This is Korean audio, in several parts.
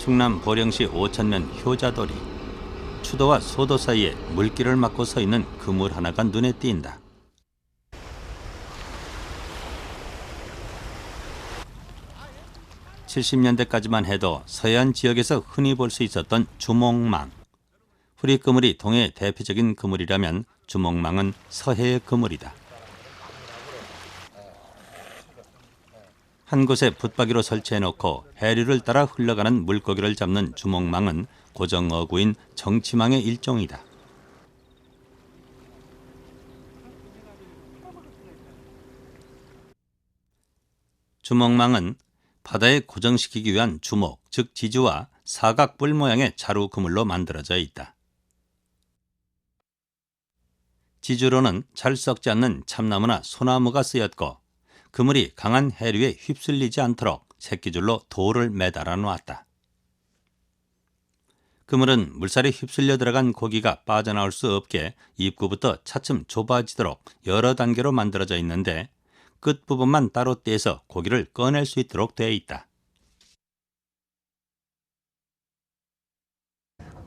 충남 보령시 오천면 효자도리 추도와 소도 사이에 물길을 막고 서 있는 그물 하나가 눈에 띈다. (70년대까지만) 해도 서해안 지역에서 흔히 볼 수 있었던 주목망 후리 그물이 동해의 대표적인 그물이라면 주목망은 서해의 그물이다. 한 곳에 붙박이로 설치해놓고 해류를 따라 흘러가는 물고기를 잡는 주목망은 고정 어구인 정치망의 일종이다. 주먹망은 바다에 고정시키기 위한 주먹, 즉 지주와 사각뿔 모양의 자루 그물로 만들어져 있다. 지주로는 잘 썩지 않는 참나무나 소나무가 쓰였고 그물이 강한 해류에 휩쓸리지 않도록 새끼줄로 돌을 매달아 놓았다. 그물은 물살에 휩쓸려 들어간 고기가 빠져나올 수 없게 입구부터 차츰 좁아지도록 여러 단계로 만들어져 있는데 끝부분만 따로 떼서 고기를 꺼낼 수 있도록 되어 있다.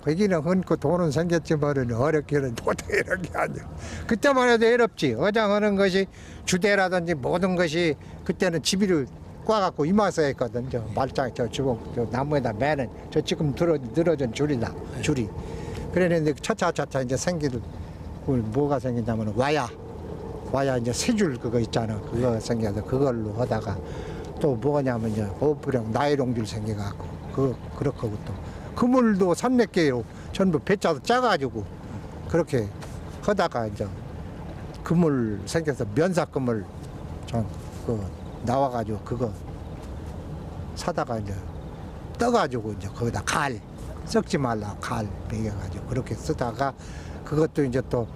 거기는 흔고 돈은 생겼지만은 어렵기는 도저히 이런 게 아니야. 그때만 해도 어렵지. 어장하는 것이 주대라든지 모든 것이 그때는 집이를 꽈갖고 이마서 했거든. 저 말짱 저 주먹 저 나무에다 매는 저 지금 들어 늘어진 줄이다 줄이. 그랬는데 차차차차 이제 그걸 뭐가 생긴다면 와야 와야 이제 세 줄 그거 있잖아. 그거 생겨서 그걸로 하다가 또 뭐냐면 이제 호프령 나이롱줄 생겨갖고 그 그렇게 하고 또 그물도 산몇 개요. 전부 배짜도 짜가지고 그렇게 하다가 이제 그물 생겨서 면사 그물 전그 나와가지고 그거 사다가 이제 떠가지고 이제 거기다 갈 썩지 말라 갈 매겨가지고 그렇게 쓰다가 그것도 이제 또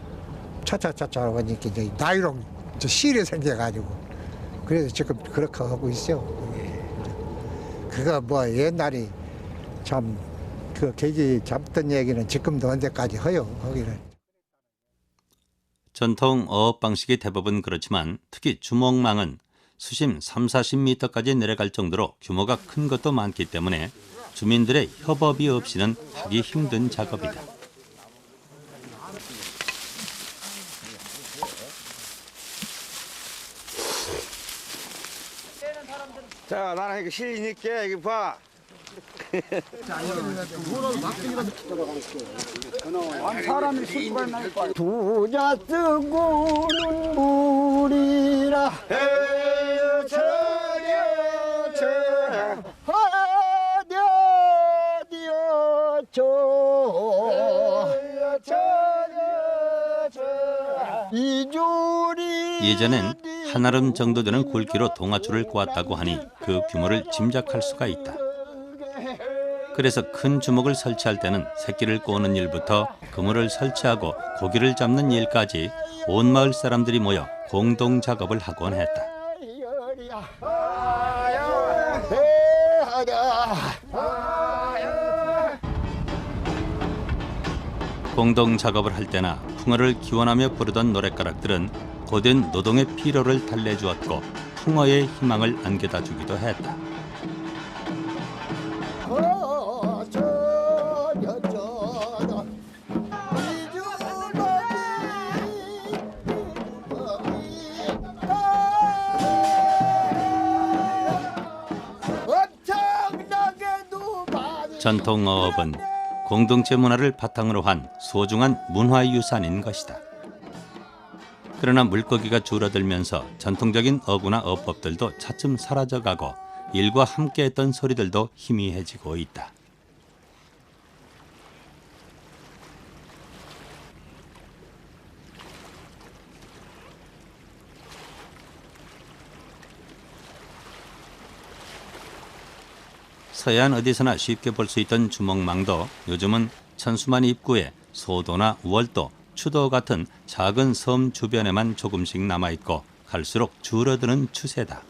차차차차 하니까 이제 나이롱 저 실이 생겨가지고 그래서 지금 그렇게 하고 있어. 그거 뭐 옛날에 참 그 계기 잡던 얘기는 지금도 언제까지 해요 거기는. 전통 어업 방식이 대부분 그렇지만 특히 주먹망은 수심 3, 40m까지 내려갈 정도로 규모가 큰 것도 많기 때문에 주민들의 협업이 없이는 하기 힘든 작업이다. 자, 나는 이거 있게 여기 봐. 부자 뜨고 눈물이라 하디어디어져 이줄이 예전엔 한아름 정도 되는 굵기로 동아줄을 꼬았다고 하니 그 규모를 짐작할 수가 있다. 그래서 큰 주먹을 설치할 때는 새끼를 꼬는 일부터 그물을 설치하고 고기를 잡는 일까지 온 마을 사람들이 모여 공동 작업을 하곤 했다. 공동 작업을 할 때나 풍어를 기원하며 부르던 노랫가락들은 고된 노동의 피로를 달래주었고 풍어의 희망을 안겨다 주기도 했다. 전통 어업은 공동체 문화를 바탕으로 한 소중한 문화유산인 것이다. 그러나 물고기가 줄어들면서 전통적인 어구나 어법들도 차츰 사라져가고 일과 함께했던 소리들도 희미해지고 있다. 서해안 어디서나 쉽게 볼 수 있던 주먹망도 요즘은 천수만 입구에 소도나 월도, 추도 같은 작은 섬 주변에만 조금씩 남아있고 갈수록 줄어드는 추세다.